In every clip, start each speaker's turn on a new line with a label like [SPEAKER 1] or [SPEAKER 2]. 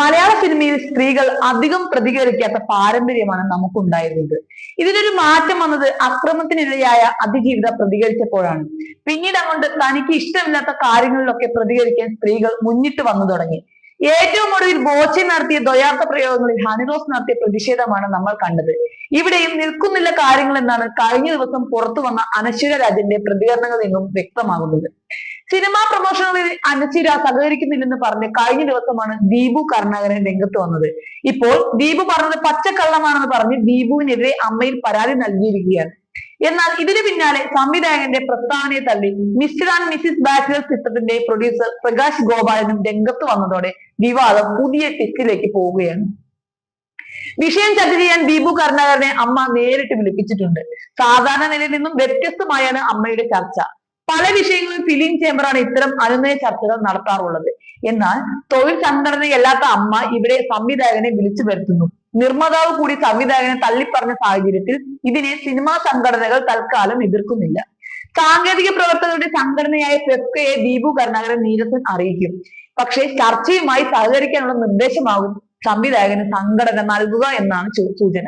[SPEAKER 1] മലയാള സിനിമയിൽ സ്ത്രീകൾ അധികം പ്രതികരിക്കാത്ത പാരമ്പര്യമാണ് നമുക്കുണ്ടായിരുന്നത്. ഇതിനൊരു മാറ്റം വന്നത് അക്രമത്തിനിരയായ അതിജീവിത പ്രതികരിച്ചപ്പോഴാണ്. പിന്നീട് അങ്ങോട്ട് തനിക്ക് ഇഷ്ടമില്ലാത്ത കാര്യങ്ങളിലൊക്കെ പ്രതികരിക്കാൻ സ്ത്രീകൾ മുന്നിട്ട് വന്നു തുടങ്ങി. ഏറ്റവും ഒടുവിൽ ബോച്ചെ നടത്തിയ ദ്വയാർത്ഥ പ്രയോഗങ്ങളിൽ ഹണിറോസ് നടത്തിയ പ്രതിഷേധമാണ് നമ്മൾ കണ്ടത്. ഇവിടെയും നിൽക്കുന്നില്ല കാര്യങ്ങൾ എന്നാണ് കഴിഞ്ഞ ദിവസം പുറത്തു വന്ന അനശ്വര രാജന്റെ പ്രതികരണങ്ങളിൽ നിന്നും വ്യക്തമാകുന്നത്. സിനിമാ പ്രൊമോഷനുകളിൽ അനശ്വര സഹകരിക്കുന്നില്ലെന്ന് പറഞ്ഞ് കഴിഞ്ഞ ദിവസമാണ് ദീപു കരുണാകരൻ രംഗത്ത് വന്നത്. ഇപ്പോൾ ദീപു പറഞ്ഞത് പച്ചക്കള്ളമാണെന്ന് പറഞ്ഞ് ദീപുവിനെതിരെ അമ്മയിൽ പരാതി നൽകിയിരിക്കുകയാണ്. എന്നാൽ ഇതിന് പിന്നാലെ സംവിധായകന്റെ പ്രസ്താവനയെ തള്ളി മിസ്റ്റർ ആൻഡ് മിസ്സിസ് ബാച്ചിലർ ചിത്രത്തിന്റെ പ്രൊഡ്യൂസർ പ്രകാശ് ഗോപാലനും രംഗത്ത് വന്നതോടെ വിവാദം പുതിയ ടെസ്റ്റിലേക്ക് പോവുകയാണ്. വിഷയം ചർച്ച ചെയ്യാൻ ദീപു കരുണാകരനെ അമ്മ നേരിട്ട് വിളിപ്പിച്ചിട്ടുണ്ട്. സാധാരണ നിലയിൽ നിന്നും വ്യത്യസ്തമായാണ് അമ്മയുടെ ചർച്ച. പല വിഷയങ്ങളും ഫിലിം ചേംബറാണ് ഇത്തരം അനുനയ ചർച്ചകൾ നടത്താറുള്ളത്. എന്നാൽ തൊഴിൽ സംഘടനയല്ലാത്ത അമ്മ ഇവിടെ സംവിധായകനെ വിളിച്ചു വരുത്തുന്നു. നിർമ്മാതാവ് കൂടി സംവിധായകനെ തള്ളിപ്പറഞ്ഞ സാഹചര്യത്തിൽ ഇതിനെ സിനിമാ സംഘടനകൾ തൽക്കാലം എതിർക്കുന്നില്ല. സാങ്കേതിക പ്രവർത്തകരുടെ സംഘടനയായ ഫെഫ്കയെ ദീപു കരുണാകരൻ നീരസൻ അറിയിക്കും. പക്ഷേ ചർച്ചയുമായി സഹകരിക്കാനുള്ള നിർദ്ദേശമാകും സംവിധായകന് സംഘടന നൽകുക എന്നാണ് സൂചന.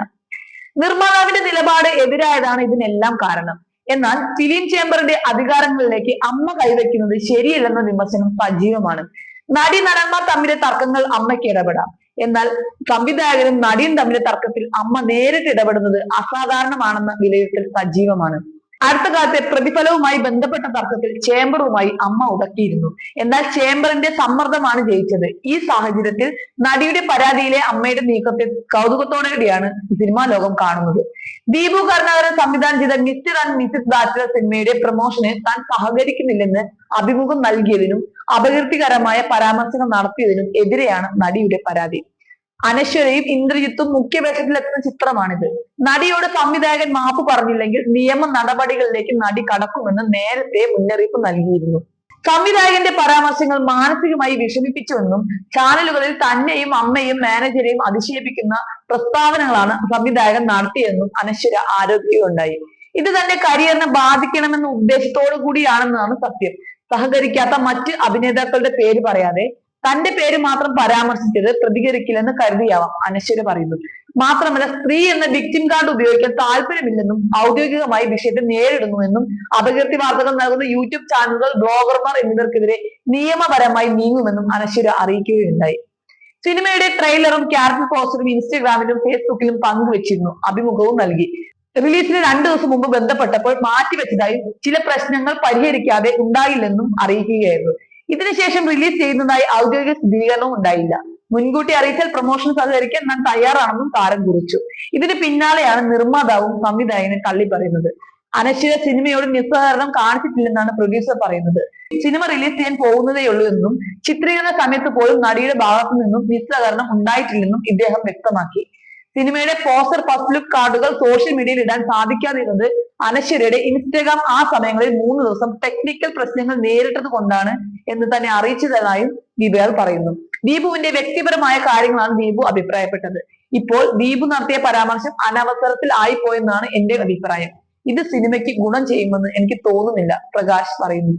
[SPEAKER 1] നിർമ്മാതാവിന്റെ നിലപാട് എതിരായതാണ് ഇതിനെല്ലാം കാരണം. എന്നാൽ ഫിലിം ചേംബറിന്റെ അധികാരങ്ങളിലേക്ക് അമ്മ കൈവയ്ക്കുന്നത് ശരിയല്ലെന്ന വിമർശനം സജീവമാണ്. നടി നടന്മാർ തമ്മിലെ തർക്കങ്ങൾ അമ്മയ്ക്ക് ഇടപെടാം. എന്നാൽ സംവിധായകനും നടിയും തമ്മിലെ തർക്കത്തിൽ അമ്മ നേരിട്ട് ഇടപെടുന്നത് അസാധാരണമാണെന്ന വിലയിരുത്തൽ സജീവമാണ്. അടുത്ത കാലത്തെ പ്രതിഫലവുമായി ബന്ധപ്പെട്ട തർക്കത്തിൽ ചേംബറുമായി അമ്മ ഉടക്കിയിരുന്നു. എന്നാൽ ചേംബറിന്റെ സമ്മർദ്ദമാണ് ജയിച്ചത്. ഈ സാഹചര്യത്തിൽ നടിയുടെ പരാതിയിലെ അമ്മയുടെ നീക്കത്തെ കൗതുകത്തോടെയാണ് സിനിമാ ലോകം കാണുന്നത്. ദീപു കർണാകരൻ സംവിധാനം ചെയ്ത മിസ്റ്റർ ആൻഡ് മിസിസ് ബാച്ചലർ സിനിമയുടെ പ്രൊമോഷന് താൻ സഹകരിക്കുന്നില്ലെന്ന് അഭിമുഖം നൽകിയതിനും അപകീർത്തികരമായ പരാമർശങ്ങൾ നടത്തിയതിനും എതിരെയാണ് നടിയുടെ പരാതി. അനശ്വരയും ഇന്ദ്രജിത്തും മുഖ്യവേഷത്തിലെത്തുന്ന ചിത്രമാണിത്. നടിയോട് സംവിധായകൻ മാപ്പ് പറഞ്ഞില്ലെങ്കിൽ നിയമ നടപടികളിലേക്ക് നടി കടക്കുമെന്ന് നേരത്തെ മുന്നറിയിപ്പ് നൽകിയിരുന്നു. സംവിധായകന്റെ പരാമർശങ്ങൾ മാനസികമായി വിഷമിപ്പിച്ചുവെന്നും ചാനലുകളിൽ തന്നെയും അമ്മയും മാനേജരെയും അധിക്ഷേപിക്കുന്ന പ്രസ്താവനകളാണ് സംവിധായകൻ നടത്തിയതെന്നും അനശ്വര ആരോപിക്കുകയുണ്ടായി. ഇത് തന്റെ കരിയറിനെ ബാധിക്കണമെന്ന ഉദ്ദേശത്തോടു കൂടിയാണെന്നാണ് സത്യം. സഹകരിക്കാത്ത മറ്റ് അഭിനേതാക്കളുടെ പേര് പറയാതെ തന്റെ പേര് മാത്രം പരാമർശിച്ചത് പ്രതികരിക്കില്ലെന്ന് കരുതിയാവാം അനശ്വര പറയുന്നു. മാത്രമല്ല സ്ത്രീ എന്ന വിക്ടിം കാർഡ് ഉപയോഗിക്കാൻ താല്പര്യമില്ലെന്നും ഔദ്യോഗികമായി വിഷയത്തെ നേരിടുന്നുവെന്നും അപകീർത്തി വാർത്തകൾ നൽകുന്ന യൂട്യൂബ് ചാനലുകൾ ബ്ലോഗർമാർ എന്നിവർക്കെതിരെ നിയമപരമായി നീങ്ങുമെന്നും അനശ്വര അറിയിക്കുകയുണ്ടായി. സിനിമയുടെ ട്രെയിലറും ക്യാരക്ടർ പോസ്റ്ററും ഇൻസ്റ്റഗ്രാമിലും ഫേസ്ബുക്കിലും പങ്കുവച്ചിരുന്നു അഭിമുഖവും നൽകി. റിലീസിന് രണ്ടു ദിവസം മുമ്പ് ബന്ധപ്പെട്ടപ്പോൾ മാറ്റിവെച്ചതായും ചില പ്രശ്നങ്ങൾ പരിഹരിക്കാതെ ഉണ്ടായില്ലെന്നും അറിയിക്കുകയായിരുന്നു. ഇതിനുശേഷം റിലീസ് ചെയ്യുന്നതായി ഔദ്യോഗിക സ്ഥിരീകരണവും ഉണ്ടായില്ല. മുൻകൂട്ടി അറിയിച്ചാൽ പ്രൊമോഷൻ സഹകരിക്കാൻ ഞാൻ തയ്യാറാണെന്നും താരം കുറിച്ചു. ഇതിന് പിന്നാലെയാണ് നിർമ്മാതാവും സംവിധായകനും തള്ളി പറയുന്നത്. അനശ്വര സിനിമയോട് നിസ്സഹകരണം കാണിച്ചിട്ടില്ലെന്നാണ് പ്രൊഡ്യൂസർ പറയുന്നത്. സിനിമ റിലീസ് ചെയ്യാൻ പോകുന്നതേ ഉള്ളൂ എന്നും ചിത്രീകരണ സമയത്ത് പോലും നടിയുടെ ഭാഗത്തു നിന്നും നിസ്സഹകരണം ഉണ്ടായിട്ടില്ലെന്നും ഇദ്ദേഹം വ്യക്തമാക്കി. സിനിമയുടെ പോസ്റ്റർ ഫസ്റ്റ് ലുക്ക് കാർഡുകൾ സോഷ്യൽ മീഡിയയിൽ ഇടാൻ സാധിക്കാതിരുന്നത് അനശ്വരയുടെ ഇൻസ്റ്റഗ്രാം ആ സമയങ്ങളിൽ മൂന്ന് ദിവസം ടെക്നിക്കൽ പ്രശ്നങ്ങൾ നേരിട്ടത് കൊണ്ടാണ് എന്ന് തന്നെ അറിയിച്ചതായും ദീപയാൽ പറയുന്നു. ദീപുവിന്റെ വ്യക്തിപരമായ കാര്യങ്ങളാണ് ദീപു അഭിപ്രായപ്പെട്ടത്. ഇപ്പോൾ ദീപു നടത്തിയ പരാമർശം അനവസരത്തിൽ ആയിപ്പോയെന്നാണ് എന്റെ അഭിപ്രായം. ഇത് സിനിമയ്ക്ക് ഗുണം ചെയ്യുമെന്ന് എനിക്ക് തോന്നുന്നില്ല പ്രകാശ് പറയുന്നു.